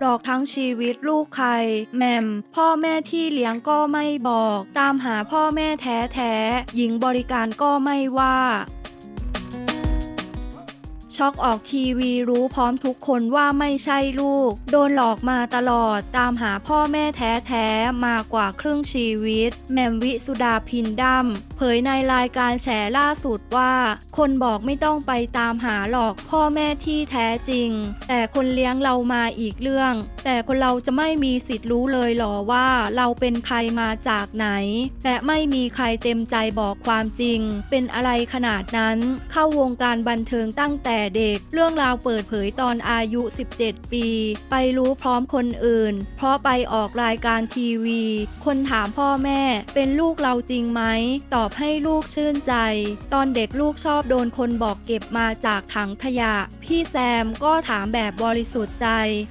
หลอกทั้งชีวิตลูกใคร แม่มพ่อแม่ที่เลี้ยงก็ไม่บอก ตามหาพ่อแม่แท้แท้ๆหญิงบริการก็ไม่ว่า ช็อกออกทีวีรู้พร้อมทุกคนว่าไม่ใช่ลูก โดนหลอกมาตลอดตามหาพ่อแม่แท้ๆ มากว่าครึ่งชีวิตแหม่มวิสุดาพินดัมเผยในรายการแฉล่าสุดว่า คนบอกไม่ต้องไปตามหาหรอกพ่อแม่ที่แท้จริง แต่คนเลี้ยงเรามาอีกเรื่อง แต่คนเราจะไม่มีสิทธิ์รู้เลยหรอว่าเราเป็นใครมาจากไหนและไม่มีใครเต็มใจบอกความจริง เป็นอะไรขนาดนั้น เข้าวงการบันเทิงตั้งแต่เด็ก เรื่องราวเปิดเผยตอนอายุ 17 ปี ไปรู้พร้อมคนอื่น เพราะไปออกรายการทีวี คนถามพ่อแม่ เป็นลูกเราจริงไหม ตอบให้ลูกชื่นใจ ตอนเด็กลูกชอบโดนคนบอกเก็บมาจากถังขยะ พี่แซมก็ถามแบบบริสุทธิ์ใจ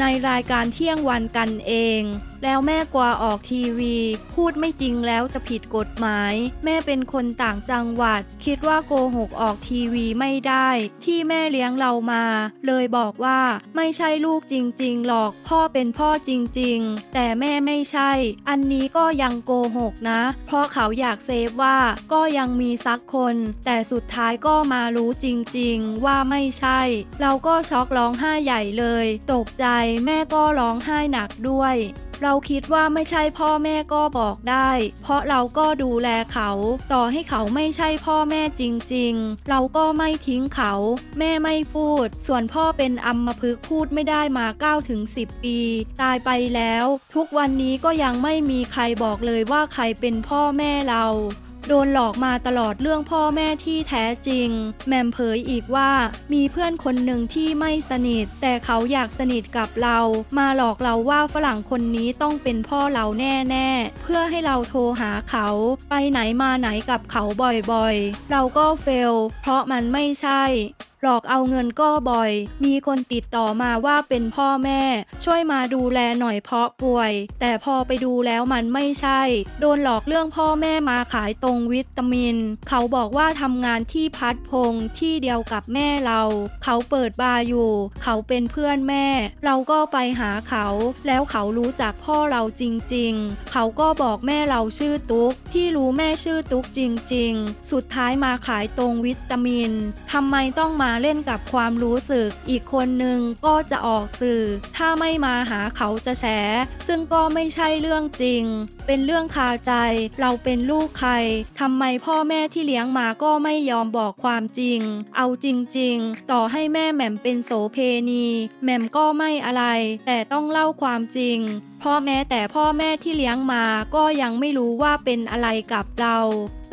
ในรายการเที่ยงวันกันเองแล้วแม่กลัวออกทีวี พูดไม่จริงแล้วจะผิดกฎหมาย แม่เป็นคนต่างจังหวัด คิดว่าโกหกออกทีวีไม่ได้ ที่แม่เลี้ยงเรามา เลยบอกว่าไม่ใช่ลูกจริง ๆ หรอกพ่อเป็นพ่อจริง ๆ แต่แม่ไม่ใช่ อันนี้ก็ยังโกหกนะ เพราะเขาอยากเซฟว่าก็ยังมีสักคน แต่สุดท้ายก็มารู้จริง ๆ ว่าไม่ใช่ เราก็ช็อกร้องไห้ใหญ่เลย ตกใจแม่ก็ร้องไห้หนักด้วย เราคิดว่าไม่ใช่พ่อแม่ก็บอกได้ เพราะเราก็ดูแลเขา ต่อให้เขาไม่ใช่พ่อแม่จริง ๆ เราก็ไม่ทิ้งเขา แม่ไม่พูด ส่วนพ่อเป็นอัมพฤกษ์พูดไม่ได้มา9ถึง10 ปี ตายไปแล้ว ทุกวันนี้ก็ยังไม่มีใครบอกเลยว่าใครเป็นพ่อแม่เรา โดนหลอกมาตลอดเรื่องพ่อแม่ที่แท้จริงแหม่มเผยอีกว่ามีเพื่อนคนหนึ่งที่ไม่สนิท แต่เขาอยากสนิทกับเรา มาหลอกเราว่าฝรั่งคนนี้ต้องเป็นพ่อเราแน่ๆ เพื่อให้เราโทรหาเขา ไปไหนมาไหนกับเขาบ่อยๆ เราก็เฟล เพราะมันไม่ใช่ หลอกเอาเงินก็บ่อย มีคนติดต่อมาว่าเป็นพ่อแม่ ช่วยมาดูแลหน่อยเพราะป่วย แต่พอไปดูแล้วมันไม่ใช่ โดนหลอกเรื่องพ่อแม่มาขายตรงวิตามิน เขาบอกว่าทำงานที่พัดพงที่เดียวกับแม่เรา เขาเปิดบาร์อยู่ เขาเป็นเพื่อนแม่ เราก็ไปหาเขา แล้วเขารู้จักพ่อเราจริง ๆ เขาก็บอกแม่เราชื่อตุ๊ก ที่รู้แม่ชื่อตุ๊กจริง ๆ สุดท้ายมาขายตรงวิตามินทำไมต้องมาเล่นกับความรู้สึก อีกคนหนึ่งก็จะออกสื่อ ถ้าไม่มาหาเขาจะแฉซึ่งก็ไม่ใช่เรื่องจริง เป็นเรื่องคาใจ เราเป็นลูกใครทำไมพ่อแม่ที่เลี้ยงมาก็ไม่ยอมบอกความจริง เอาจริง ๆ ต่อให้แม่แหม่มเป็นโสเพณีแหม่มก็ไม่อะไร แต่ต้องเล่าความจริงเพราะแม้แต่พ่อแม่ที่เลี้ยงมาก็ยังไม่รู้ว่าเป็นอะไรกับเรา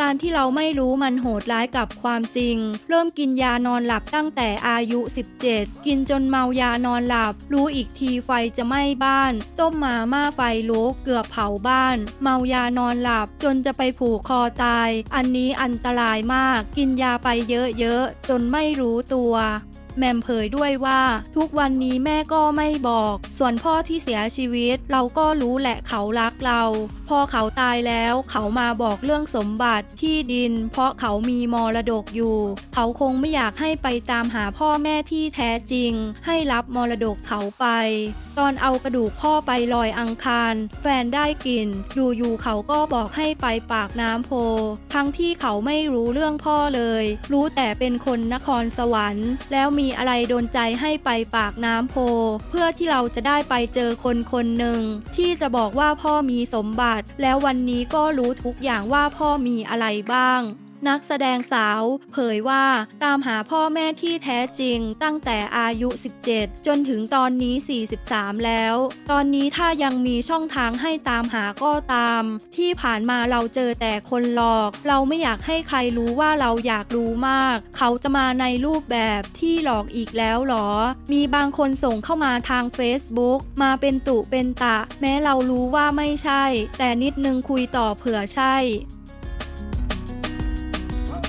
การที่เราไม่รู้มันโหดร้ายกับความจริง เริ่มกินยานอนหลับตั้งแต่อายุ 17 กินจนเมายานอนหลับ รู้อีกทีไฟจะไหม้บ้าน ต้มมาม่าไฟลุกเกือบเผาบ้าน เมายานอนหลับ จนจะไปผูกคอตาย อันนี้อันตรายมาก กินยาไปเยอะๆจนไม่รู้ตัว แมมเผยด้วยว่า ทุกวันนี้แม่ก็ไม่บอก ส่วนพ่อที่เสียชีวิต เราก็รู้แหละเขารักเรา พอเขาตายแล้วเขามาบอกเรื่องสมบัติที่ดิน เพราะเขามีมรดกอยู่ เขาคงไม่อยากให้ไปตามหาพ่อแม่ที่แท้จริง ให้รับมรดกเขาไป ตอนเอากระดูกพ่อไปลอยอังคาร แฟนได้กลิ่นอยู่ๆเขาก็บอกให้ไปปากน้ำโพ ทั้งที่เขาไม่รู้เรื่องพ่อเลย รู้แต่เป็นคนนครสวรรค์ แล้วมีมีอะไรโดนใจให้ไปปากน้ำโพ เพื่อที่เราจะได้ไปเจอคนคนหนึ่งที่จะบอกว่าพ่อมีสมบัติ แล้ววันนี้ก็รู้ทุกอย่างว่าพ่อมีอะไรบ้าง นักแสดงสาว เผยว่าตามหาพ่อแม่ที่แท้จริงตั้งแต่อายุ 17 จนถึงตอนนี้ 43 แล้ว ตอนนี้ถ้ายังมีช่องทางให้ตามหาก็ตาม ที่ผ่านมาเราเจอแต่คนหลอก เราไม่อยากให้ใครรู้ว่าเราอยากรู้มาก เขาจะมาในรูปแบบที่หลอกอีกแล้วหรอ มีบางคนส่งเข้ามาทาง Facebook มาเป็นตุเป็นตะ แม้เรารู้ว่าไม่ใช่ แต่นิดนึงคุยต่อเผื่อใช่